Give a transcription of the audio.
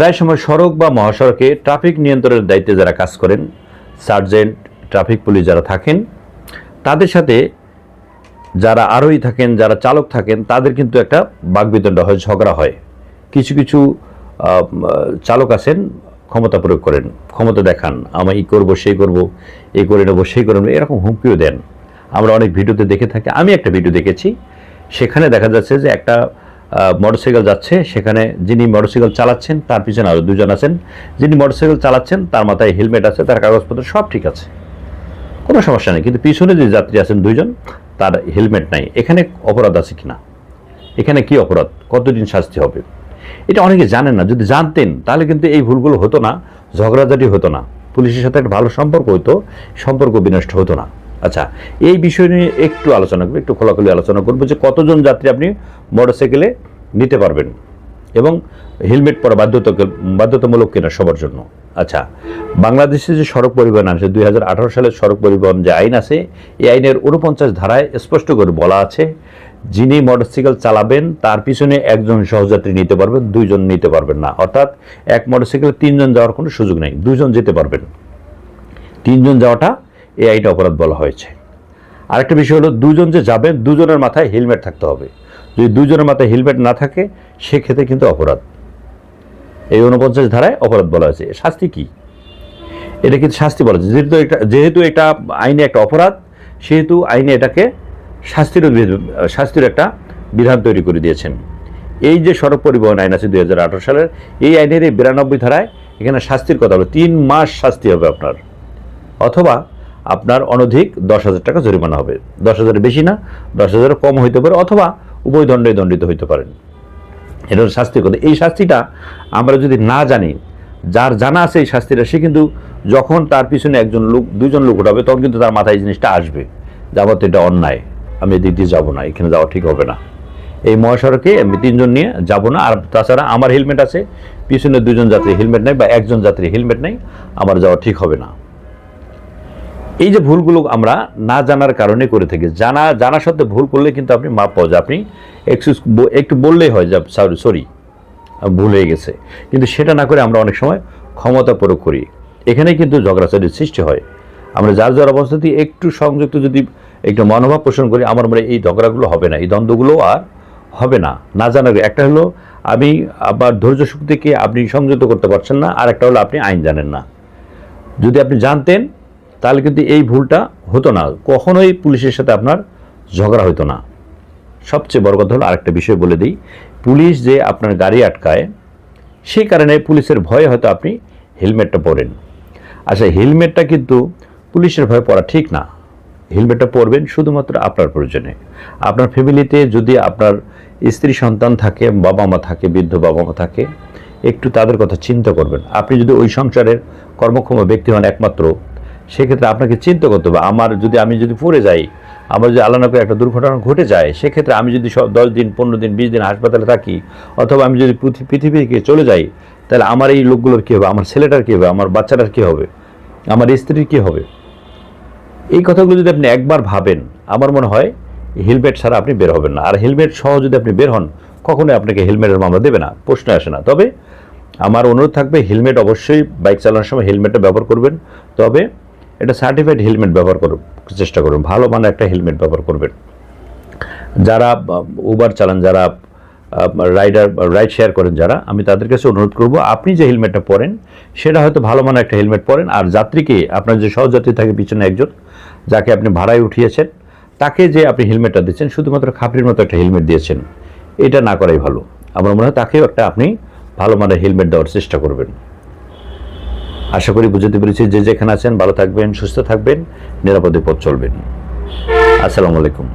প্রায় সময় সড়ক বা মহাসড়কে ট্রাফিক নিয়ন্ত্রণের দায়িত্বে যারা কাজ করেন, সার্জেন্ট, ট্রাফিক পুলিশ যারা থাকেন, তাদের সাথে যারা আরোহী থাকেন, যারা চালক থাকেন, তাদের কিন্তু একটা বাগবিতণ্ড হয়, ঝগড়া হয়। কিছু কিছু চালক আছেন, ক্ষমতা প্রয়োগ করেন, ক্ষমতা দেখান, আমি এই করব, সেই করব এই করে নেব, সেই করে নেব, এরকম হুমকিও দেন। আমরা অনেক ভিডিওতে দেখে থাকি, আমি একটা ভিডিও দেখেছি, সেখানে দেখা যাচ্ছে যে একটা মোটরসাইকেল যাচ্ছে, সেখানে যিনি মোটরসাইকেল চালাচ্ছেন, তার পিছনে আরও দুজন আছেন। যিনি মোটরসাইকেল চালাচ্ছেন, তার মাথায় হেলমেট আছে, তার কাগজপত্র সব ঠিক আছে। কোনো সমস্যা নেই, কিন্তু পিছনে যে যাত্রী আছেন দুইজন, তার হেলমেট নাই। এখানে অপরাধ আছে কিনা? এখানে কি অপরাধ? কতদিন শাস্তি হবে? এটা অনেকে জানেন না। যদি জানতেন, তাহলে কিন্তু এই ভুলগুলো হতো না, ঝগড়াঝাটি হতো না। পুলিশের সাথে একটা ভালো সম্পর্ক হতো সম্পর্ক বিনষ্ট হতো না। আচ্ছা এই বিষয় নিয়ে একটু আলোচনা করব, একটু খোলাখুলি আলোচনা করব যে কতজন যাত্রী আপনি মোটরসাইকেলে নিতে পারবেন এবং হেলমেট পরা বাধ্যতা বাধ্যতামূলক কিনা সবার জন্য। আচ্ছা বাংলাদেশে যে সড়ক পরিবহন আছে দু হাজার আঠেরো সালের সড়ক পরিবহন যে আইন আছে, এই আইনের উনপঞ্চাশ ধারায় স্পষ্ট করে বলা আছে, যিনি মোটরসাইকেল চালাবেন, তার পিছনে একজন সহযাত্রী নিতে পারবেন, দুইজন নিতে পারবেন না। অর্থাৎ এক মোটরসাইকেলে তিনজন যাওয়ার কোনো সুযোগ নেই দুজন যেতে পারবেন। তিনজন যাওয়াটা এই আইনটা অপরাধ বলা হয়েছে। আরেকটা বিষয় হলো, দুজন যে যাবেন, দুজনের মাথায় হেলমেট থাকতে হবে। যদি দুজনের মাথায় হেলমেট না থাকে, সেক্ষেত্রে কিন্তু অপরাধ। এই উনপঞ্চাশ ধারায় অপরাধ বলা হয়েছে। শাস্তি কি? এটা কিন্তু শাস্তি বলা হয়েছে। যেহেতু এটা যেহেতু এটা আইনে একটা অপরাধ, সেহেতু আইনে এটাকে শাস্তির শাস্তির একটা বিধান তৈরি করে দিয়েছেন। এই যে সড়ক পরিবহন আইন আছে দু হাজার আঠেরো সালের, এই আইনের এই বিরানব্বই ধারায় এখানে শাস্তির কথা হলো। তিন মাস শাস্তি হবে আপনার। অথবা আপনার অনধিক দশ হাজার টাকা জরিমানা হবে। দশ হাজারের বেশি না, দশ হাজারের কম হইতে পারে অথবা উভয় দণ্ডে দণ্ডিত হইতে পারেন। এটা হলো শাস্তির কথা। এই শাস্তিটা আমরা যদি না জানি, যার জানা আছে এই শাস্তিটা, সে কিন্তু যখন তার পিছনে একজন লোক দুজন লোক উঠাবে, তখন কিন্তু তার মাথায় এই জিনিসটা আসবে। যাবত এটা অন্যায়। আমি এদিক দিয়ে যাব না, এখানে যাওয়া ঠিক হবে না। এই মহাসড়কে আমি তিনজন নিয়ে যাব না। আর তাছাড়া আমার হেলমেট আছে, পিছনে দুজন যাত্রী হেলমেট নেই বা একজন যাত্রী হেলমেট নেই, আমার যাওয়া ঠিক হবে না। এই যে ভুলগুলো আমরা না জানার কারণে করে থাকি, জানা জানা সত্ত্বে ভুল করলে কিন্তু আপনি মাপ পাওয়া যায়। আপনি এক্সকিউজ একটু বললেই হয় যে সরি সরি ভুল হয়ে গেছে। কিন্তু সেটা না করে আমরা অনেক সময় ক্ষমতা প্রয়োগ করি। এখানেই কিন্তু ঝগড়াঝাটির সৃষ্টি হয়। আমরা যার যার অবস্থাতে একটু সংযুক্ত যদি একটু মনোভাব পোষণ করি, আমার মনে এই ঝগড়াগুলো হবে না, এই দ্বন্দ্বগুলো আর হবে না না জানার। একটা হলো, আমি আবার ধৈর্য শক্তিকে আপনি সংযুক্ত করতে পারছেন না আর একটা হলো আপনি আইন জানেন না। যদি আপনি জানতেন তাহলে কিন্তু এই ভুলটা হতো না। কখনোই পুলিশের সাথে আপনার ঝগড়া হতো না। সবচেয়ে বড় কথা হলো আরেকটা বিষয় বলে দিই। পুলিশ যে আপনার গাড়ি আটকায়, সেই কারণে পুলিশের ভয়ে হয়তো আপনি হেলমেটটা পরেন। আচ্ছা হেলমেটটা কিন্তু পুলিশের ভয়ে পরা ঠিক না। হেলমেটটা পরবেন শুধুমাত্র আপনার প্রয়োজনে। আপনার ফ্যামিলিতে যদি আপনার স্ত্রী সন্তান থাকে, বাবা মা থাকে, বৃদ্ধ বাবা মা থাকে, একটু তাদের কথা চিন্তা করবেন। আপনি যদি ওই সংসারের কর্মক্ষম ব্যক্তি হন একমাত্র সেক্ষেত্রে আপনাকে চিন্তা করতে হবে, আমার যদি আমি যদি পড়ে যাই, আমার যদি আল্লাহ করে একটা দুর্ঘটনা ঘটে যায়, সেক্ষেত্রে আমি যদি সব দশ দিন, পনেরো দিন, বিশ দিন হাসপাতালে থাকি, অথবা আমি যদি পৃথি- পৃথিবী থেকে চলে যাই, তাহলে আমার এই লোকগুলোর কী হবে? আমার ছেলেটার কী হবে? আমার বাচ্চাটার কী হবে? আমার স্ত্রীর কী হবে? এই কথাগুলো যদি আপনি একবার ভাবেন, আমার মনে হয় হেলমেট ছাড়া আপনি বের হবেন না। আর হেলমেট সহ যদি আপনি বের হন, কখনোই আপনাকে হেলমেটের মামলা দেবে না, প্রশ্ন আসে না। তবে আমার অনুরোধ থাকবে, হেলমেট অবশ্যই বাইক চালানোর সময় হেলমেটটা ব্যবহার করবেন। তবে এটা সার্টিফাইড হেলমেট ব্যবহার করুন, চেষ্টা করুন, ভালো মানের একটা হেলমেট ব্যবহার করবেন। যারা উবার চালান, যারা রাইডার রাইড শেয়ার করেন যারা, আমি তাদের কাছে অনুরোধ করব, আপনি যে হেলমেটটা পরেন, সেটা হয়তো ভালো মানের একটা হেলমেট পরেন, আর যাত্রীকে, আপনার যে সহযাত্রী থাকে পিছনে একজন, যাকে আপনি ভাড়ায় উঠিয়েছেন, তাকে যে আপনি হেলমেটটা দিচ্ছেন, শুধুমাত্র খাপড়ির মতো একটা হেলমেট দিয়েছেন, এটা না করাই ভালো। আমার মনে হয় তাকেও একটা আপনি ভালো মানের হেলমেট দেওয়ার চেষ্টা করবেন। আশা করি বুঝতে পেরেছি যে যেখানে আছেন, ভালো থাকবেন, সুস্থ থাকবেন, নিরাপদে পথ চলবেন। আসসালামু আলাইকুম।